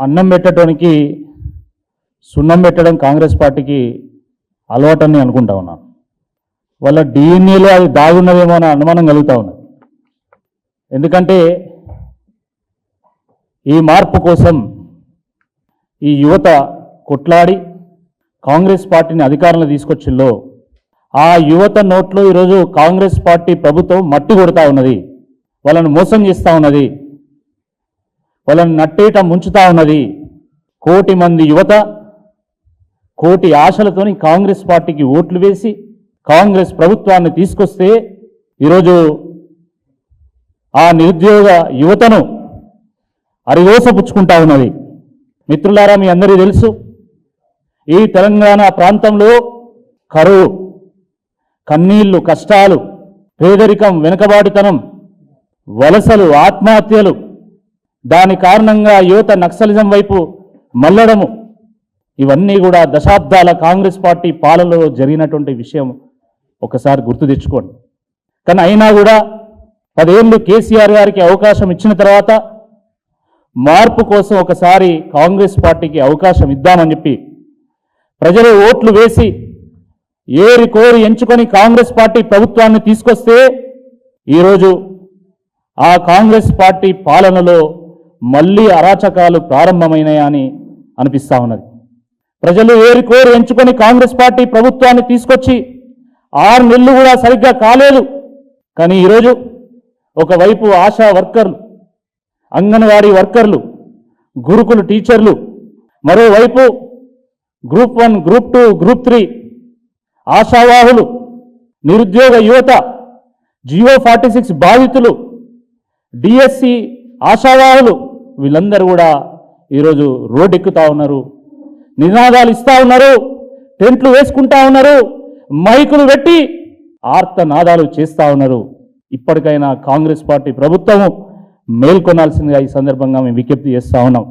అన్నం పెట్టడానికి సున్నం పెట్టడం కాంగ్రెస్ పార్టీకి అలవాటని అనుకుంటా ఉన్నాను. వాళ్ళ డిఎన్ఏలో అది దాగున్నదేమో అని అనుమానం కలుగుతా ఉన్నది. ఎందుకంటే ఈ మార్పు కోసం ఈ యువత కొట్లాడి కాంగ్రెస్ పార్టీని అధికారంలో తీసుకొచ్చిల్లో ఆ యువత నోట్లో ఈరోజు కాంగ్రెస్ పార్టీ ప్రభుత్వం మట్టి కొడతా ఉన్నది. వాళ్ళని మోసం చేస్తూ ఉన్నది. వాళ్ళని నట్టేట ముంచుతా ఉన్నది. కోటి మంది యువత కోటి ఆశలతోని కాంగ్రెస్ పార్టీకి ఓట్లు వేసి కాంగ్రెస్ ప్రభుత్వాన్ని తీసుకొస్తే ఈరోజు ఆ నిరుద్యోగ యువతను అరిదోసపుచ్చుకుంటా ఉన్నది. మిత్రులారా మీ అందరికీ తెలుసు ఈ తెలంగాణ ప్రాంతంలో కరువు కన్నీళ్ళు కష్టాలు పేదరికం వెనుకబాటుతనం వలసలు ఆత్మహత్యలు దాని కారణంగా యువత నక్సలిజం వైపు మల్లడము ఇవన్నీ కూడా దశాబ్దాల కాంగ్రెస్ పార్టీ పాలనలో జరిగినటువంటి విషయం ఒకసారి గుర్తు తెచ్చుకోండి. కానీ అయినా కూడా పదేళ్ళు కేసీఆర్ గారికి అవకాశం ఇచ్చిన తర్వాత మార్పు కోసం ఒకసారి కాంగ్రెస్ పార్టీకి అవకాశం ఇద్దామని చెప్పి ప్రజలు ఓట్లు వేసి ఏరి కోరి ఎంచుకొని కాంగ్రెస్ పార్టీ ప్రభుత్వాన్ని తీసుకొస్తే ఈరోజు ఆ కాంగ్రెస్ పార్టీ పాలనలో మళ్ళీ అరాచకాలు ప్రారంభమైనాయని అనిపిస్తా ఉన్నది. ప్రజలు ఏరి కోరు ఎంచుకొని కాంగ్రెస్ పార్టీ ప్రభుత్వాన్ని తీసుకొచ్చి ఆరు నెలలు కూడా సరిగ్గా కాలేదు. కానీ ఈరోజు ఒకవైపు ఆశా వర్కర్లు అంగన్వాడీ వర్కర్లు గురుకులు టీచర్లు మరోవైపు group one group two group three ఆశావాహులు నిరుద్యోగ యువత జియో ఫార్టీ సిక్స్ బాధితులు డిఎస్సి ఆశావాహులు వీళ్ళందరూ కూడా ఈరోజు రోడ్డెక్కుతా ఉన్నారు. నినాదాలు ఇస్తూ ఉన్నారు. టెంట్లు వేసుకుంటా ఉన్నారు. మైకులు పెట్టి ఆర్త నాదాలు ఉన్నారు. ఇప్పటికైనా కాంగ్రెస్ పార్టీ ప్రభుత్వము మేల్కొనాల్సిందిగా ఈ సందర్భంగా మేము విజ్ఞప్తి చేస్తా ఉన్నాం.